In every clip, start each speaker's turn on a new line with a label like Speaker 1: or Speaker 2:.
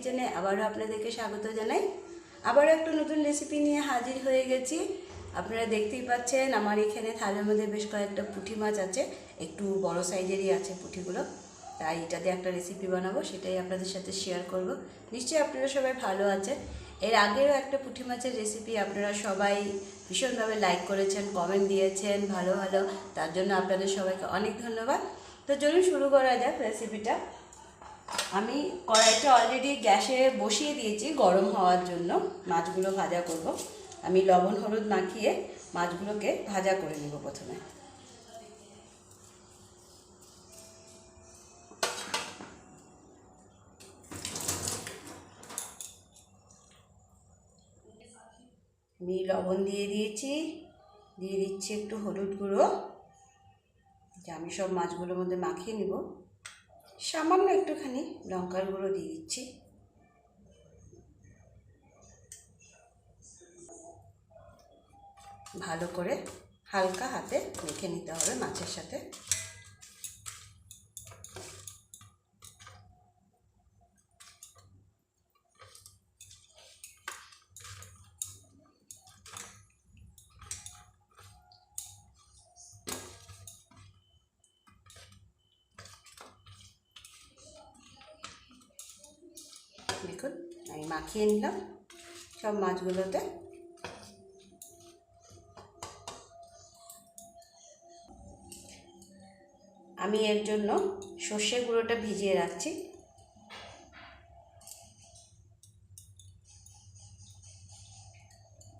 Speaker 1: কিচেনে আবারও আপনাদেরকে স্বাগত জানাই। আবারও একটা নতুন রেসিপি নিয়ে হাজির হয়ে গেছি। আপনারা দেখতেই পাচ্ছেন, আমার এখানে থালের মধ্যে বেশ কয়েকটা পুঁটি মাছ আছে। একটু বড় সাইজেরই আছে পুঁটিগুলো। তাই এটা দিয়ে একটা রেসিপি বানাবো, সেটাই আপনাদের সাথে শেয়ার করব। নিশ্চয়ই আপনারা সবাই ভালো আছেন। এর আগেও একটা পুঁটি মাছের রেসিপি আপনারা সবাই ভীষণভাবে লাইক করেছেন কমেন্ট দিয়েছেন, ভালো ভালো তার জন্য আপনাদের সবাইকে অনেক ধন্যবাদ। তো চলুন শুরু করা যাক রেসিপিটা আমি কড়াইটা অলরেডি গ্যাসে বসিয়ে দিয়েছি গরম হওয়ার জন্য। মাছগুলো ভাজা করব। আমি লবণ, হলুদ মাখিয়ে মাছগুলোকে ভাজা করে নেব প্রথমে। আমি লবণ দিয়ে দিয়েছি। দিয়ে দিচ্ছি একটু হলুদ গুঁড়ো। আমি সব মাছগুলোর মধ্যে মাখিয়ে নিব। সামান্য একটুখানি লঙ্কার গুঁড়ো দিয়ে দিচ্ছি। ভালো করে হালকা হাতে মেখে নিতে হবে মাছের সাথে। দেখুন আমি মাখিয়ে নিলাম। সব মাছগুলোতে। আমি এর জন্য সর্ষে গুঁড়োটা ভিজিয়ে রাখছি।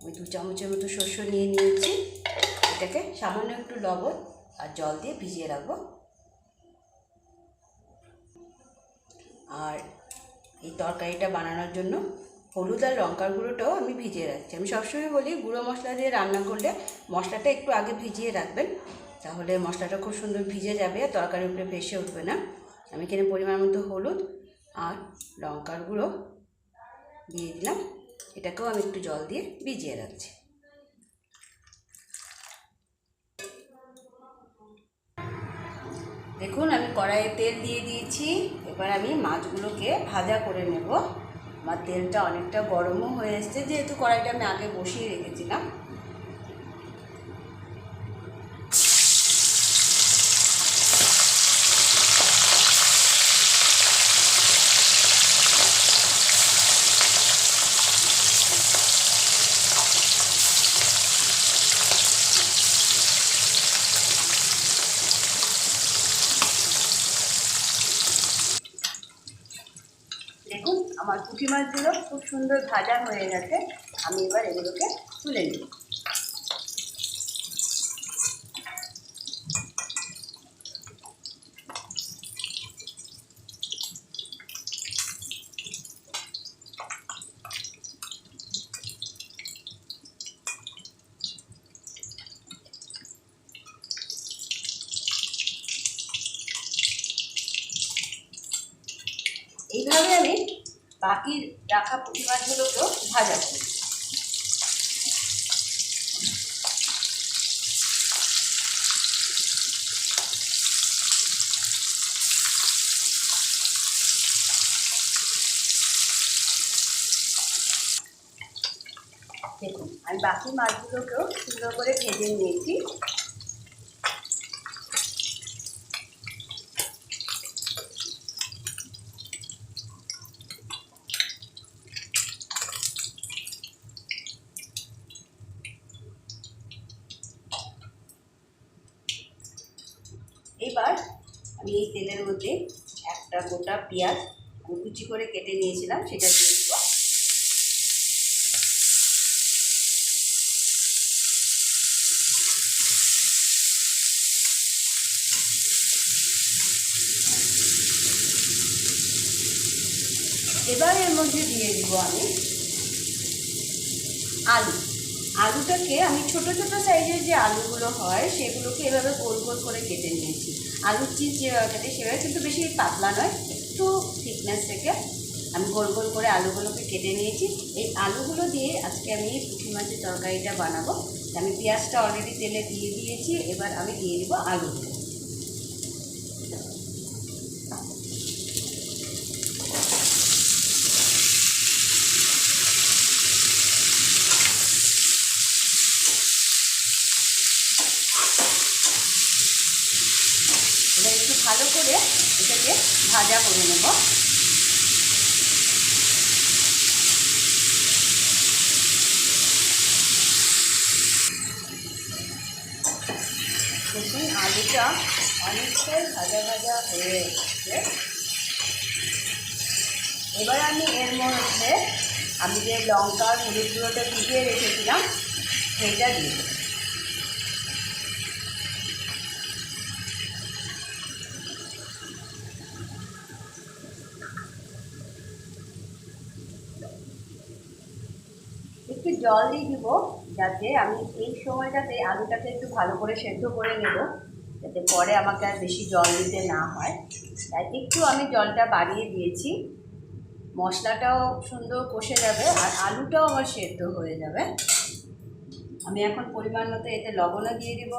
Speaker 1: ওই দু চামচের মতো শস্য নিয়ে নিয়েছি। এটাকে সামান্য একটু লবণ আর জল দিয়ে ভিজিয়ে রাখব। আর এই তরকারিটা বানানোর জন্য হলুদ আর লঙ্কার গুঁড়োটাও আমি ভিজিয়ে রাখছি। আমি সবসময় বলি, গুঁড়ো মশলা দিয়ে রান্না করলে মশলাটা একটু আগে ভিজিয়ে রাখবেন, তাহলে মশলাটা খুব সুন্দর ভিজে যাবে আর তরকারির উপরে ভেসে উঠবে না। আমি এখানে পরিমাণ মতো হলুদ আর লঙ্কার গুঁড়ো দিয়ে দিলাম। এটাকেও আমি একটু জল দিয়ে ভিজিয়ে রাখছি। দেখুন, আমি কড়াইয়ে তেল দিয়ে দিয়েছি। এবার আমি মাছগুলোকে ভাজা করে নেব। আমার তেলটা অনেকটা গরমও হয়ে এসছে, যেহেতু কড়াইটা আমি আগে বসিয়ে রেখেছিলাম। মাছগুলো খুব সুন্দর ভাজা হয়ে গেছে। আমি এবার এগুলোকে তুলে নিই এইভাবে আমি বাকি রাখা পুঁটি মাছগুলোকেও ভাজা করি। দেখুন আমি বাকি মাছগুলোকেও সুন্দর করে ভেজে নিয়েছি। এবার আমি এই তেলের মধ্যে একটা গোটা পেঁয়াজ কুচি করে কেটে নিয়েছিলাম, সেটা দিয়ে দিব। এবার এর মধ্যে দিয়ে দিব আমি আলু। আলুটাকে আমি ছোট ছোট সাইজের যে আলুগুলো হয়, সেগুলোকে এভাবে গোল গোল করে কেটে নিয়েছি। আলুর চিজ যে কেটে সেভাবে, কিন্তু বেশি পাতলা নয়, একটু থিকনেস থেকে আমি গোল গোল করে আলুগুলোকে কেটে নিয়েছি। এই আলুগুলো দিয়ে আজকে আমি পুঁটি মাছের তরকারিটা বানাবো। আমি পেঁয়াজটা অলরেডি তেলে দিয়ে দিয়েছি, এবার আমি দিয়ে দিব আলুগুলো ভালো করে এটাকে ভাজা করে নেব। দেখুন, আলুটা অনেকটাই ভাজা ভাজা হয়ে এসছে। এবার আমি এর মধ্যে আমি যে লঙ্কা আর হলুদ গুঁড়োটা ভিজিয়ে রেখেছিলাম সেইটা দিয়ে জল দিয়ে দিব যাতে আমি এই সময়টাতে আলুটাকে একটু ভালো করে সেদ্ধ করে নেব, যাতে পরে আমাকে আর বেশি জল দিতে না হয়। তাই একটু আমি জলটা বাড়িয়ে দিয়েছি। মশলাটাও সুন্দর কষে যাবে আর আলুটাও আমার সেদ্ধ হয়ে যাবে। আমি এখন পরিমাণ মতো এতে লবণও দিয়ে দিব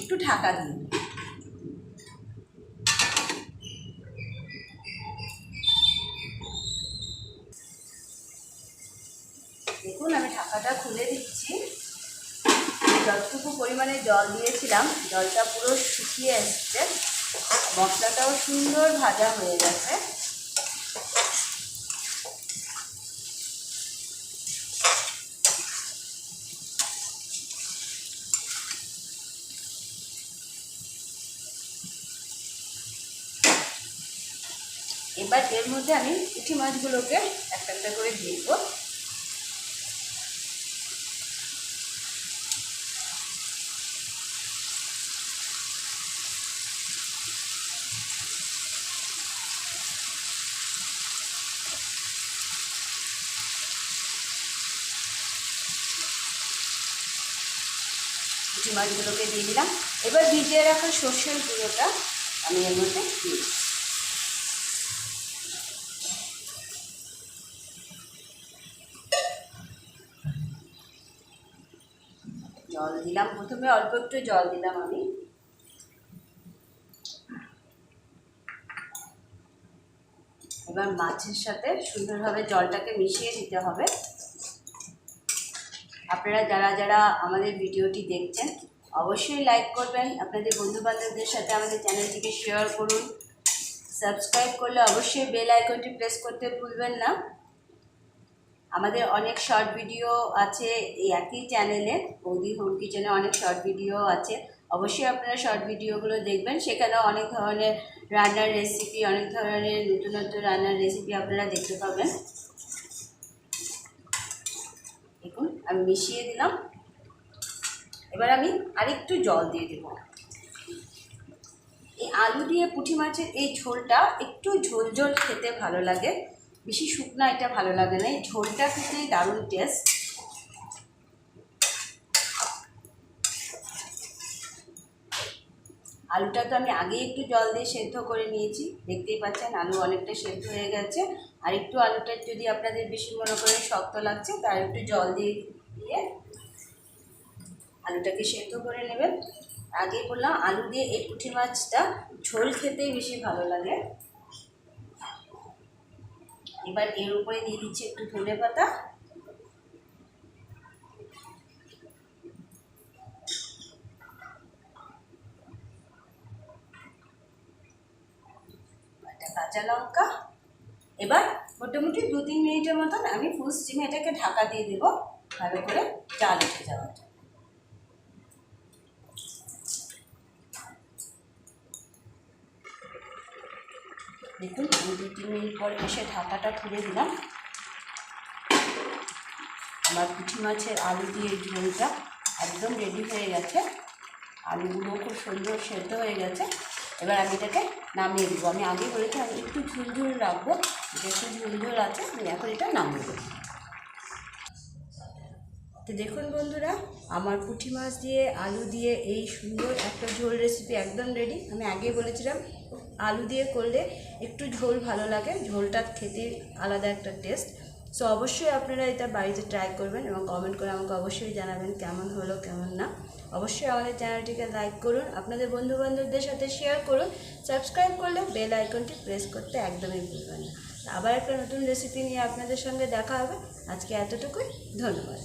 Speaker 1: একটু ঢাকা দিয়ে। দেখুন, আমি ঢাকাটা খুলে দিচ্ছি। যতটুকু পরিমাণে জল দিয়েছিলাম, জলটা পুরো শুকিয়ে এসছে। মশলাটাও সুন্দর ভাজা হয়ে গেছে। এবার এর মধ্যে আমি পুঁটি মাছগুলোকে একটা একটা করে দিয়ে দেবো। পুঁটি মাছগুলোকে দিয়ে দিলাম। এবার ভিজিয়ে রাখা সর্ষের গুঁড়োটা আমি এর মধ্যে দিয়ে জল দিলাম। প্রথমে অল্প একটু জল দিলাম আমি। এবার মাছের সাথে সুন্দরভাবে জলটাকে মিশিয়ে দিতে হবে। আপনারা যারা যারা আমাদের ভিডিওটি দেখছেন, অবশ্যই লাইক করবেন। আপনাদের বন্ধু বান্ধবদের সাথে আমাদের চ্যানেলটিকে শেয়ার করুন। সাবস্ক্রাইব করলে অবশ্যই বেল আইকনটি প্রেস করতে ভুলবেন না। আমাদের অনেক শর্ট ভিডিও আছে এই একই চ্যানেলে বৌদি হোম কিচেনে অনেক শর্ট ভিডিও আছে। অবশ্যই আপনারা শর্ট ভিডিওগুলো দেখবেন। সেখানেও অনেক ধরনের রান্নার রেসিপি অনেক ধরনের নতুন নতুন রান্নার রেসিপি আপনারা দেখতে পাবেন। দেখুন, আমি মিশিয়ে দিলাম। এবার আমি আরেকটু জল দিয়ে দেব। এই আলু দিয়ে পুঁটি মাছের এই ঝোলটা একটু ঝোল ঝোল খেতে ভালো লাগে। বেশি শুকনা এটা ভালো লাগে না। এই ঝোলটা খেতে দারুণ টেস্ট আলুটা তো আমি আগেই একটু জল দিয়ে সেদ্ধ করে নিয়েছি। দেখতেই পাচ্ছেন আলু অনেকটা সেদ্ধ হয়ে গেছে। আর একটু আলুটা যদি আপনাদের বেশি মনে করে শক্ত লাগছে, তার একটু জল দিয়ে দিয়ে আলুটাকে সেদ্ধ করে নেবেন। আগে বললাম, আলু দিয়ে এই পুঁটি মাছটা ঝোল খেতেই বেশি ভালো লাগে। এবার এর উপরে দিয়ে দিচ্ছি একটু ধনে পাতা। কাঁচা লঙ্কা। এবার মোটামুটি দু তিন মিনিটের মতন আমি ফুল স্টিমে এটাকে ঢাকা দিয়ে দেবো, ভালো করে চাল উঠে যাওয়ার দেখুন, আমি দু, তিন মিনিট পর এসে ঢাকাটা খুলে দিলাম। আমার পুঁটি মাছের আলু দিয়ে ঝোলটা একদম রেডি হয়ে গেছে। আলুগুলো খুব সুন্দর সেদ্ধ হয়ে গেছে। এবার আমি এটাকে নামিয়ে দেবো। আমি আগে বলেছি, আমি একটু ঝুলঝুল রাখব। এটা একটু ঝুলঝুল আছে, আমি এখন এটা নামিয়ে দেবো। তো দেখুন বন্ধুরা, আমার পুঁটি মাছ দিয়ে, আলু দিয়ে এই সুন্দর একটা ঝোল রেসিপি একদম রেডি আমি আগে বলেছিলাম আলু দিয়ে করলে একটু ঝোল ভালো লাগে। ঝোলটা খেতে আলাদা একটা টেস্ট সো অবশ্যই আপনারা এটা বাড়িতে ট্রাই করবেন এবং কমেন্ট করে আমাকে অবশ্যই জানাবেন কেমন হলো, কেমন না। অবশ্যই আমাদের চ্যানেলটিকে লাইক করুন, আপনাদের বন্ধু বান্ধবদের সাথে শেয়ার করুন। সাবস্ক্রাইব করলে বেল আইকনটি প্রেস করতে একদমই ভুলবেন না। আবার একটা নতুন রেসিপি নিয়ে আপনাদের সঙ্গে দেখা হবে। আজকে এতটুকুই, ধন্যবাদ।